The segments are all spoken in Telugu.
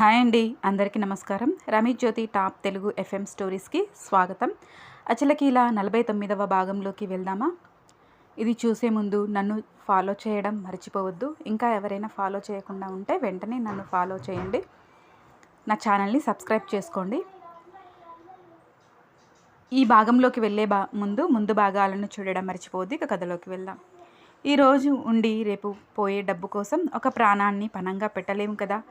హాయ్ అండి అందరికీ నమస్కారం. రమేష్ జ్యోతి టాప్ తెలుగు ఎఫ్ఎం స్టోరీస్కి స్వాగతం. అచలకీల నలభై తొమ్మిదవ భాగంలోకి వెళ్దామా? ఇది చూసే ముందు నన్ను ఫాలో చేయడం మర్చిపోవద్దు. ఇంకా ఎవరైనా ఫాలో చేయకుండా ఉంటే వెంటనే నన్ను ఫాలో చేయండి. నా ఛానల్ని సబ్స్క్రైబ్ చేసుకోండి. ఈ భాగంలోకి వెళ్ళే బా ముందు ముందు భాగాలను చూడడం మర్చిపోవద్దు. ఇక కథలోకి వెళ్దాం. ఈరోజు ఉండి రేపు పోయే డబ్బు కోసం ఒక ప్రాణాన్ని పణంగా పెట్టలేము కదా?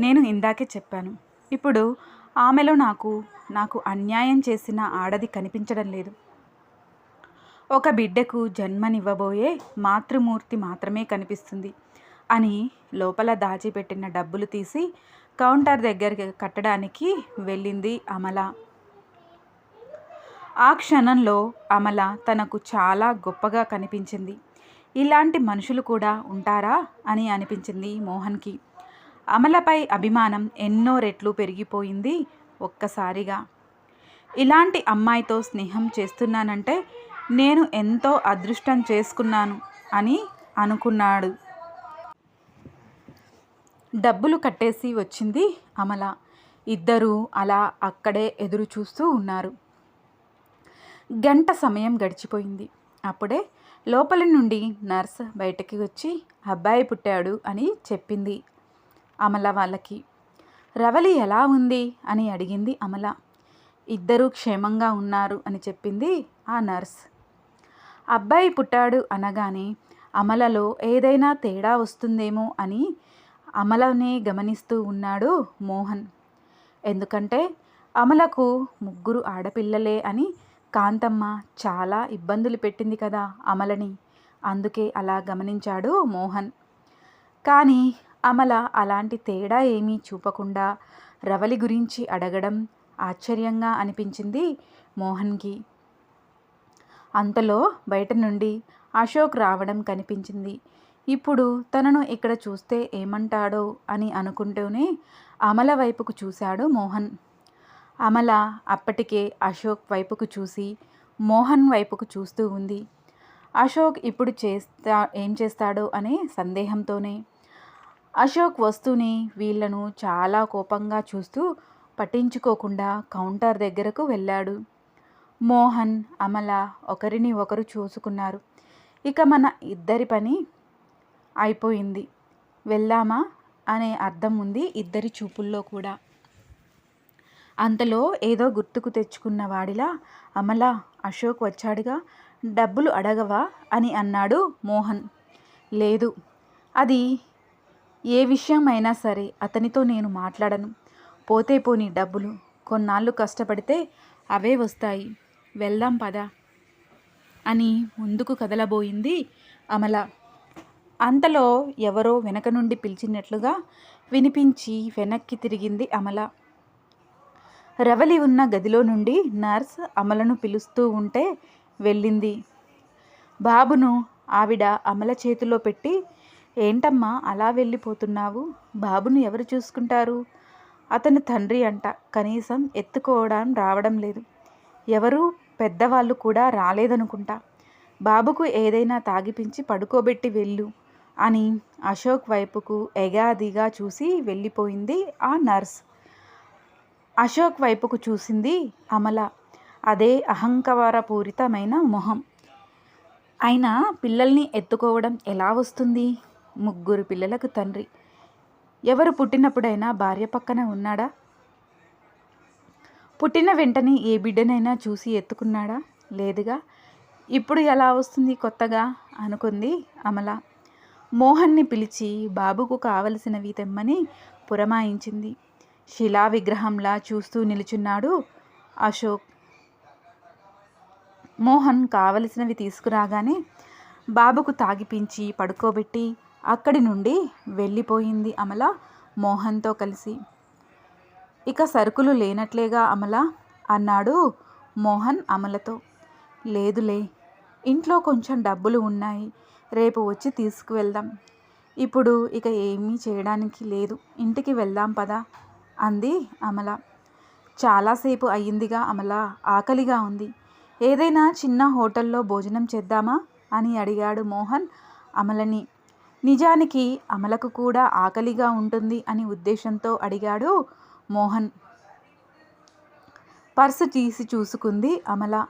నేను ఇందాకే చెప్పాను. ఇప్పుడు ఆమెలో నాకు నాకు అన్యాయం చేసిన ఆడది కనిపించడం లేదు. ఒక బిడ్డకు జన్మనివ్వబోయే మాతృమూర్తి మాత్రమే కనిపిస్తుంది అని లోపల దాచిపెట్టిన డబ్బులు తీసి కౌంటర్ దగ్గర కట్టడానికి వెళ్ళింది అమల. ఆ క్షణంలో అమల తనకు చాలా గొప్పగా కనిపించింది. ఇలాంటి మనుషులు కూడా ఉంటారా అని అనిపించింది మోహన్కి. అమలపై అభిమానం ఎన్నో రెట్లు పెరిగిపోయింది ఒక్కసారిగా. ఇలాంటి అమ్మాయితో స్నేహం చేస్తున్నానంటే నేను ఎంతో అదృష్టం చేసుకున్నాను అని అనుకున్నాడు. డబ్బులు కట్టేసి వచ్చింది అమల. ఇద్దరూ అలా అక్కడే ఎదురు చూస్తూ ఉన్నారు. గంట సమయం గడిచిపోయింది. అప్పుడే లోపల నుండి నర్స్ బయటకి వచ్చి అబ్బాయి పుట్టాడు అని చెప్పింది అమల వాళ్ళకి. రవలి ఎలా ఉంది? అని అడిగింది అమల. ఇద్దరూ క్షేమంగా ఉన్నారు అని చెప్పింది ఆ నర్స్. అబ్బాయి పుట్టాడు అనగానే అమలలో ఏదైనా తేడా వస్తుందేమో అని అమలనే గమనిస్తూ ఉన్నాడు మోహన్. ఎందుకంటే అమలకు ముగ్గురు ఆడపిల్లలే అని కాంతమ్మ చాలా ఇబ్బందులు పెట్టింది కదా అమలని. అందుకే అలా గమనించాడు మోహన్. కానీ అమల అలాంటి తేడా ఏమీ చూపకుండా రవలి గురించి అడగడం ఆశ్చర్యంగా అనిపించింది మోహన్కి. అంతలో బయట నుండి అశోక్ రావడం కనిపించింది. ఇప్పుడు తనను ఇక్కడ చూస్తే ఏమంటాడో అని అనుకుంటూనే అమల వైపుకు చూశాడు మోహన్. అమల అప్పటికే అశోక్ వైపుకు చూసి మోహన్ వైపుకు చూస్తూ ఉంది. అశోక్ ఇప్పుడు చేస్తా ఏం చేస్తాడో అనే సందేహంతోనే. అశోక్ వస్తూనే వీళ్ళను చాలా కోపంగా చూస్తూ పట్టించుకోకుండా కౌంటర్ దగ్గరకు వెళ్ళాడు. మోహన్ అమల ఒకరిని ఒకరు చూసుకున్నారు. ఇక మన ఇద్దరి పని అయిపోయింది. వెళ్దామా? అనే అర్థం ఉంది ఇద్దరి చూపుల్లో కూడా. అంతలో ఏదో గుర్తుకు తెచ్చుకున్న వాడిలా అమల అశోక్ వచ్చాడుగా డబ్బులు అడగవా? అని అన్నాడు మోహన్. లేదు. అది ఏ విషయమైనా సరే అతనితో నేను మాట్లాడను. పోతే పోని డబ్బులు. కొన్నాళ్ళు కష్టపడితే అవే వస్తాయి. వెళ్దాం పద అని ముందుకు కదలబోయింది అమల. అంతలో ఎవరో వెనక నుండి పిలిచినట్లుగా వినిపించి వెనక్కి తిరిగింది అమల. రవలి ఉన్న గదిలో నుండి నర్స్ అమలను పిలుస్తూ ఉంటే వెళ్ళింది. బాబును ఆవిడ అమల చేతిలో పెట్టి ఏంటమ్మా అలా వెళ్ళిపోతున్నావు? బాబును ఎవరు చూసుకుంటారు? అతని తండ్రి అంట. కనీసం ఎత్తుకోవడం రావడం లేదు. ఎవరు? పెద్దవాళ్ళు కూడా రాలేదనుకుంటా. బాబుకు ఏదైనా తాగిపించి పడుకోబెట్టి వెళ్ళు అని అశోక్ వైపుకు ఎగాదిగా చూసి వెళ్ళిపోయింది ఆ నర్స్. అశోక్ వైపుకు చూసింది అమల. అదే అహంకారపూరితమైన మొహం. అయినా పిల్లల్ని ఎత్తుకోవడం ఎలా వస్తుంది? ముగ్గురు పిల్లలకు తండ్రి. ఎవరు పుట్టినప్పుడైనా భార్య పక్కన ఉన్నాడా? పుట్టిన వెంటనే ఏ బిడ్డనైనా చూసి ఎత్తుకున్నాడా? లేదుగా. ఇప్పుడు ఎలా వస్తుంది కొత్తగా? అనుకుంది అమల. మోహన్ని పిలిచి బాబుకు కావలసినవి తెమ్మని పురమాయించింది. శిలా విగ్రహంలా చూస్తూ నిలుచున్నాడు అశోక్. మోహన్ కావలసినవి తీసుకురాగానే బాబుకు తాగిపించి పడుకోబెట్టి అక్కడి నుండి వెళ్ళిపోయింది అమల మోహన్తో కలిసి. ఇక సరుకులు లేనట్లేగా అమల అన్నాడు మోహన్ అమలతో. లేదులే ఇంట్లో కొంచెం డబ్బులు ఉన్నాయి రేపు వచ్చి తీసుకువెళ్దాం. ఇప్పుడు ఇక ఏమీ చేయడానికి లేదు ఇంటికి వెళ్దాం పదా. అంది అమల. చాలాసేపు అయ్యిందిగా అమల. ఆకలిగా ఉంది. ఏదైనా చిన్న హోటల్లో భోజనం చేద్దామా? అని అడిగాడు మోహన్ అమలని. నిజానికి అమలకు కూడా ఆకలిగా ఉంటుంది అని ఉద్దేశంతో అడిగాడు మోహన్. పర్సు తీసి చూసుకుంది అమల.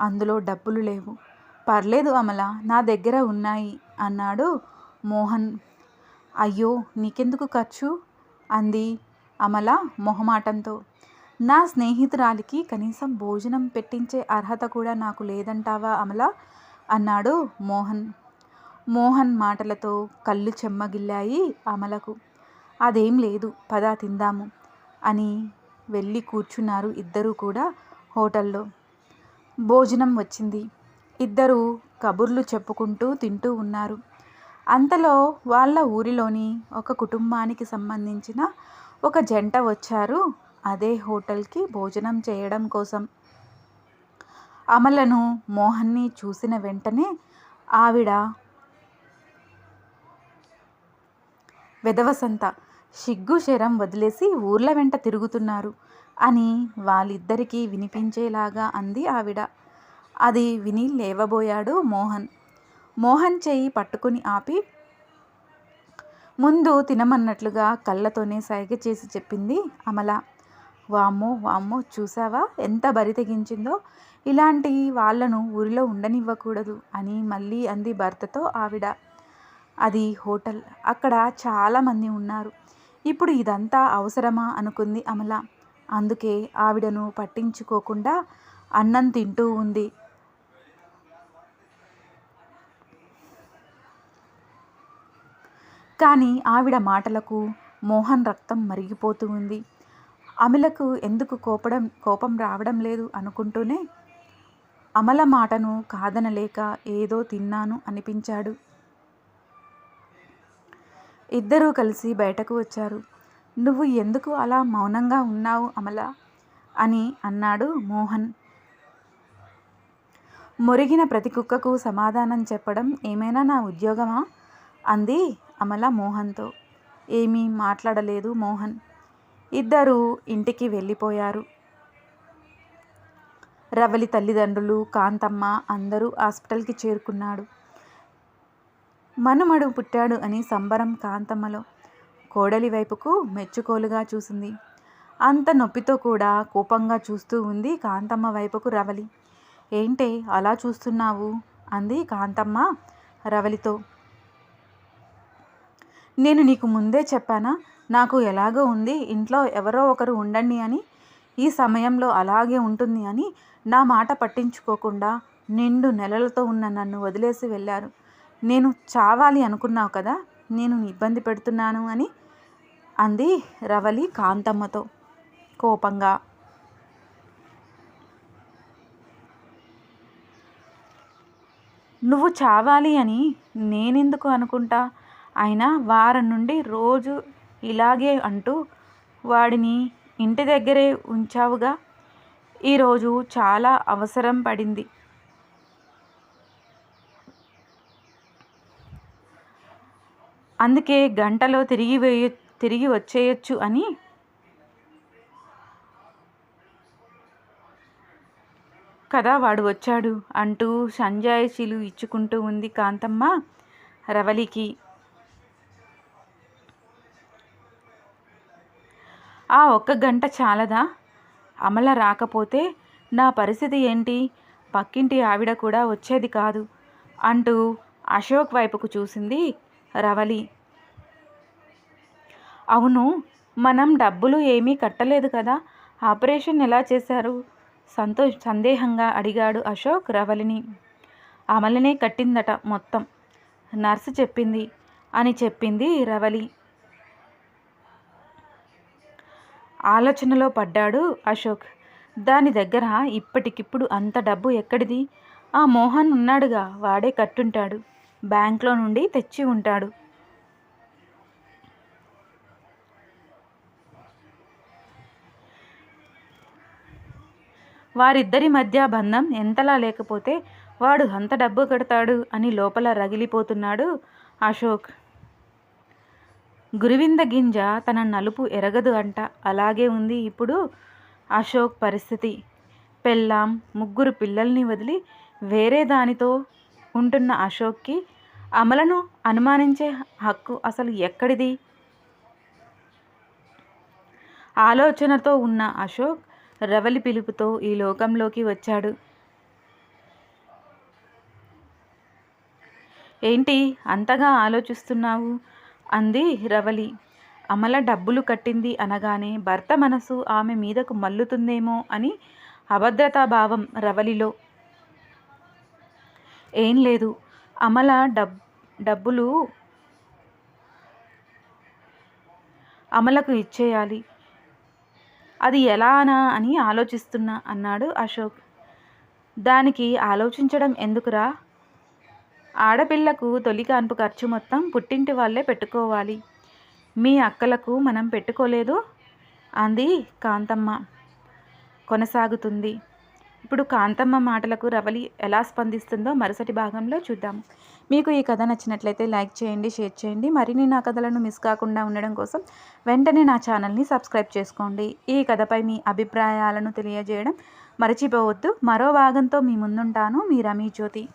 అందులో డబ్బులు లేవు. పర్లేదు అమల నా దగ్గర ఉన్నాయి అన్నాడు మోహన్. అయ్యో నీకెందుకు ఖర్చు? అంది అమల మొహమాటంతో నా స్నేహితురాలికి కనీసం భోజనం పెట్టించే అర్హత కూడా నాకు లేదంటావా అమల అన్నాడు మోహన్. మోహన్ మాటలతో కళ్ళు చెమ్మగిల్లాయి అమలకు. అదేం లేదు పదా తిందాము అని వెళ్ళి కూర్చున్నారు ఇద్దరూ కూడా హోటల్లో. భోజనం వచ్చింది. ఇద్దరు కబుర్లు చెప్పుకుంటూ తింటూ ఉన్నారు. అంతలో వాళ్ళ ఊరిలోని ఒక కుటుంబానికి సంబంధించిన ఒక జంట వచ్చారు. అదే హోటల్కి భోజనం చేయడం కోసం. అమలను మోహన్ని చూసిన వెంటనే ఆవిడ వెదవసంత సిగ్గు శరం వదిలేసి ఊర్ల వెంట తిరుగుతున్నారు అని వాళ్ళిద్దరికీ వినిపించేలాగా అంది ఆవిడ. అది విని లేవబోయాడు మోహన్. మోహన్ చెయ్యి పట్టుకుని ఆపి ముందు తినమన్నట్లుగా కళ్ళతోనే సైగ చేసి చెప్పింది అమల. వామ్మో వామ్మో చూసావా? ఎంత బరి తెగించిందో? ఇలాంటి వాళ్ళను ఊరిలో ఉండనివ్వకూడదు అని మళ్ళీ అంది భర్తతో ఆవిడ. అది హోటల్. అక్కడ చాలామంది ఉన్నారు. ఇప్పుడు ఇదంతా అవసరమా? అనుకుంది అమల. అందుకే ఆవిడను పట్టించుకోకుండా అన్నం తింటూ ఉంది. కానీ ఆవిడ మాటలకు మోహన్ రక్తం మరిగిపోతూ ఉంది. అమలకు ఎందుకు కోపడం కోపం రావడం లేదు అనుకుంటూనే అమల మాటను కాదనలేక ఏదో తిన్నాను అనిపించాడు. ఇద్దరూ కలిసి బయటకు వచ్చారు. నువ్వు ఎందుకు అలా మౌనంగా ఉన్నావు అమల అని అన్నాడు మోహన్. మురిగిన ప్రతి కుక్కకు సమాధానం చెప్పడం ఏమైనా నా ఉద్యోగమా అంది అమల మోహన్తో. ఏమీ మాట్లాడలేదు మోహన్. ఇద్దరూ ఇంటికి వెళ్ళిపోయారు. రవలి తల్లిదండ్రులు కాంతమ్మ అందరూ హాస్పిటల్కి చేరుకున్నాడు. మనుమడు పుట్టాడు అని సంబరం కాంతమ్మలో. కోడలి వైపుకు మెచ్చుకోలుగా చూసింది. అంత నొప్పితో కూడా కోపంగా చూస్తూ ఉంది కాంతమ్మ వైపుకు రవలి. ఏంటే అలా చూస్తున్నావు? అంది కాంతమ్మ రవలితో. నేను నీకు ముందే చెప్పానా? నాకు ఎలాగో ఉంది. ఇంట్లో ఎవరో ఒకరు ఉండండి అని. ఈ సమయంలో అలాగే ఉంటుంది అని నా మాట పట్టించుకోకుండా నిండు నెలలతో ఉన్న నన్ను వదిలేసి వెళ్ళారు. నేను చావాలి అనుకున్నావు కదా? నేను ఇబ్బంది పెడుతున్నాను అని అంది రవలి కాంతమ్మతో కోపంగా. నువ్వు చావాలి అని నేనెందుకు అనుకుంటా? అయినా వారం నుండి రోజు ఇలాగే అంటూ వాడిని ఇంటి దగ్గరే ఉంచావుగా. ఈరోజు చాలా అవసరం పడింది. అందుకే గంటలో తిరిగి వేయ తిరిగి వచ్చేయచ్చు అని కదా వాడు వచ్చాడు అంటూ సంజాయిషీలు ఇచ్చుకుంటూ ఉంది కాంతమ్మ రవలికి ఆ ఒక్క గంట చాలదా? అమల రాకపోతే నా పరిస్థితి ఏంటి? పక్కింటి ఆవిడ కూడా వచ్చేది కాదు అంటూ అశోక్ వైపుకు చూసింది రవలి. అవును మనం డబ్బులు ఏమీ కట్టలేదు కదా? ఆపరేషన్ ఎలా చేశారు? సంతోష్ సందేహంగా అడిగాడు అశోక్ రవలిని. అమలనే కట్టిందట మొత్తం. నర్సు చెప్పింది అని చెప్పింది రవలి. ఆలోచనలో పడ్డాడు అశోక్. దాని దగ్గర ఇప్పటికిప్పుడు అంత డబ్బు ఎక్కడిది? ఆ మోహన్ ఉన్నాడుగా వాడే కట్టుంటాడు. బ్యాంక్లో నుండి తెచ్చి ఉంటాడు. వారిద్దరి మధ్య బంధం ఎంతలా లేకపోతే వాడు అంత డబ్బు కడతాడు అని లోపల రగిలిపోతున్నాడు అశోక్. గురువింద గింజ తన నలుపు ఎరగదు అంట. అలాగే ఉంది ఇప్పుడు అశోక్ పరిస్థితి. పెళ్ళాం ముగ్గురు పిల్లల్ని వదిలి వేరే దానితో ఉంటున్న అశోక్కి అమలను అనుమానించే హక్కు అసలు ఎక్కడిది? ఆలోచనతో ఉన్న అశోక్ రవలి పిలుపుతో ఈ లోకంలోకి వచ్చాడు. ఏంటి అంతగా ఆలోచిస్తున్నావు? అంది రవలి. అమల డబ్బులు కట్టింది అనగానే భర్త మనసు ఆమె మీదకు మల్లుతుందేమో అని అభద్రతాభావం రవలిలో. ఏం లేదు. అమల డబ్ డబ్బులు అమలకు ఇచ్చేయాలి. అది ఎలానా అని ఆలోచిస్తున్నా అన్నాడు అశోక్. దానికి ఆలోచించడం ఎందుకురా? ఆడపిల్లకు తొలి కాన్పు ఖర్చు మొత్తం పుట్టింటి వాళ్ళే పెట్టుకోవాలి. మీ అక్కలకు మనం పెట్టుకోలేదు? అంది కాంతమ్మ. కొనసాగుతుంది. ఇప్పుడు కాంతమ్మ మాటలకు రవలి ఎలా స్పందిస్తుందో మరుసటి భాగంలో చూద్దాం. మీకు ఈ కథ నచ్చినట్లయితే లైక్ చేయండి షేర్ చేయండి. మరిన్ని నా కథలను మిస్ కాకుండా ఉండడం కోసం వెంటనే నా ఛానల్ని సబ్స్క్రైబ్ చేసుకోండి. ఈ కథపై మీ అభిప్రాయాలను తెలియజేయడం మర్చిపోవద్దు. మరో భాగంతో మీ ముందుంటాను. మీ రమీ జ్యోతి.